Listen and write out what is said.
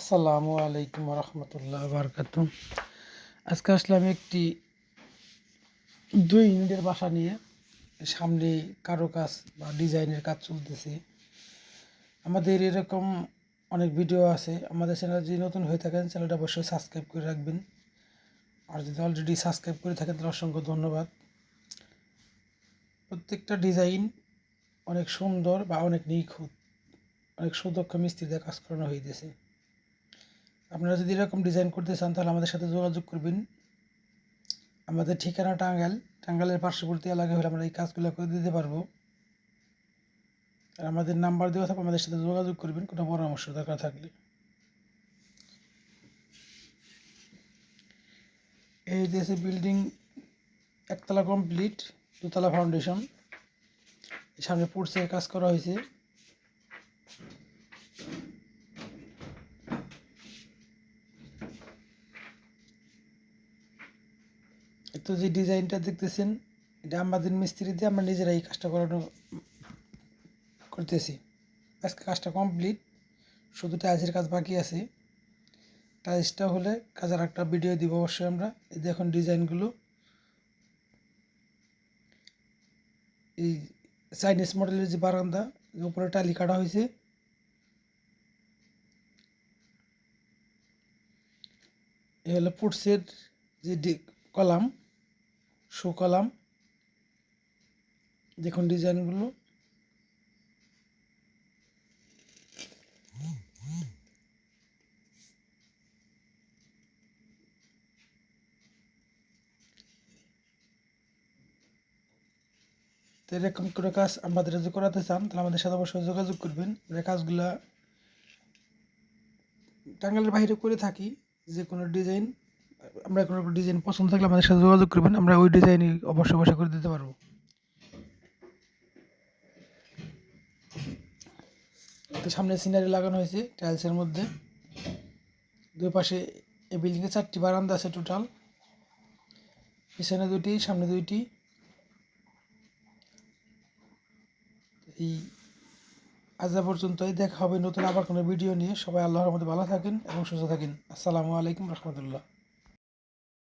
আসসালামু আলাইকুম রহমতুল্লাহ বারকাত আজকে আসলাম একটি দুই ইউনিটের বাসা নিয়ে। সামনে কারও কাজ বা ডিজাইনের কাজ চলতেছে। আমাদের এরকম অনেক ভিডিও আছে। আমাদের চ্যানেল যদি নতুন হয়ে থাকেন, চ্যানেলটা অবশ্যই সাবস্ক্রাইব করে রাখবেন। আর যদি অলরেডি সাবস্ক্রাইব করে থাকেন, তাহলে অসংখ্য ধন্যবাদ। প্রত্যেকটা ডিজাইন অনেক সুন্দর বা অনেক নিখুঁত, অনেক সুদক্ষ মিস্ত্রিদের কাজ করানো হইতেছে। আপনারা যদি এরকম ডিজাইন করতে চান, তাহলে আমাদের সাথে যোগাযোগ করবেন। আমাদের ঠিকানা টাঙ্গাইল। টাঙ্গাইলের পার্শ্ববর্তী এলাকায় হলে আমরা এই কাজগুলো করে দিতে পারব। আর আমাদের নাম্বার দেওয়া থাকবে, আমাদের সাথে যোগাযোগ করবেন, কোনো পরামর্শ দরকার থাকলে। এই দেশে বিল্ডিং একতলা কমপ্লিট দুতলা ফাউন্ডেশন সামনে পোর্টসের কাজ করা হয়েছে। তো যে ডিজাইনটা দেখতেছেন, এটা আমাদের মিস্ত্রি দিয়ে আমরা নিজেরাই এই কাজটা করানো করতেছি। আজকে কাজটা কমপ্লিট, শুধু টাইলসের কাজ বাকি আছে। টাইলসটা হলে কাজের একটা ভিডিও দিব অবশ্যই আমরা। এই দেখুন ডিজাইনগুলো, এই চাইনিজ মডেলের যে বারান্দা উপরে টালি কাটা হয়েছে। এ হলো ফুটসের যে কলাম। Show column. দেখুন ডিজাইনগুলো। তো এরকম করে কাজ আমাদের যদি করাতে চান, তাহলে আমাদের সাথে অবশ্যই যোগাযোগ করবেন। আমরা কাজগুলা টাঙ্গালের বাইরে করে থাকি, যে কোনো ডিজাইন আমরা কোনো ডিজাইন পছন্দ থাকলে আমাদের সাথে যোগাযোগ করবেন, আমরা ওই ডিজাইনই অবশ্যই অবশ্যই করে দিতে পারব। তো সামনে সিনারি লাগানো হয়েছে টাইলসের মধ্যে। দুই পাশে এই বিল্ডিংয়ে চারটি বারান্দা আছে টোটাল পিছনে দুইটি, সামনে দুইটি। এই আজ পর্যন্তই, দেখা হবে নতুন আবার কোনো ভিডিও নিয়ে। সবাই আল্লাহর মধ্যে ভালো থাকেন এবং সুস্থ থাকেন। আসসালামু আলাইকুম রহমতুল্লাহ।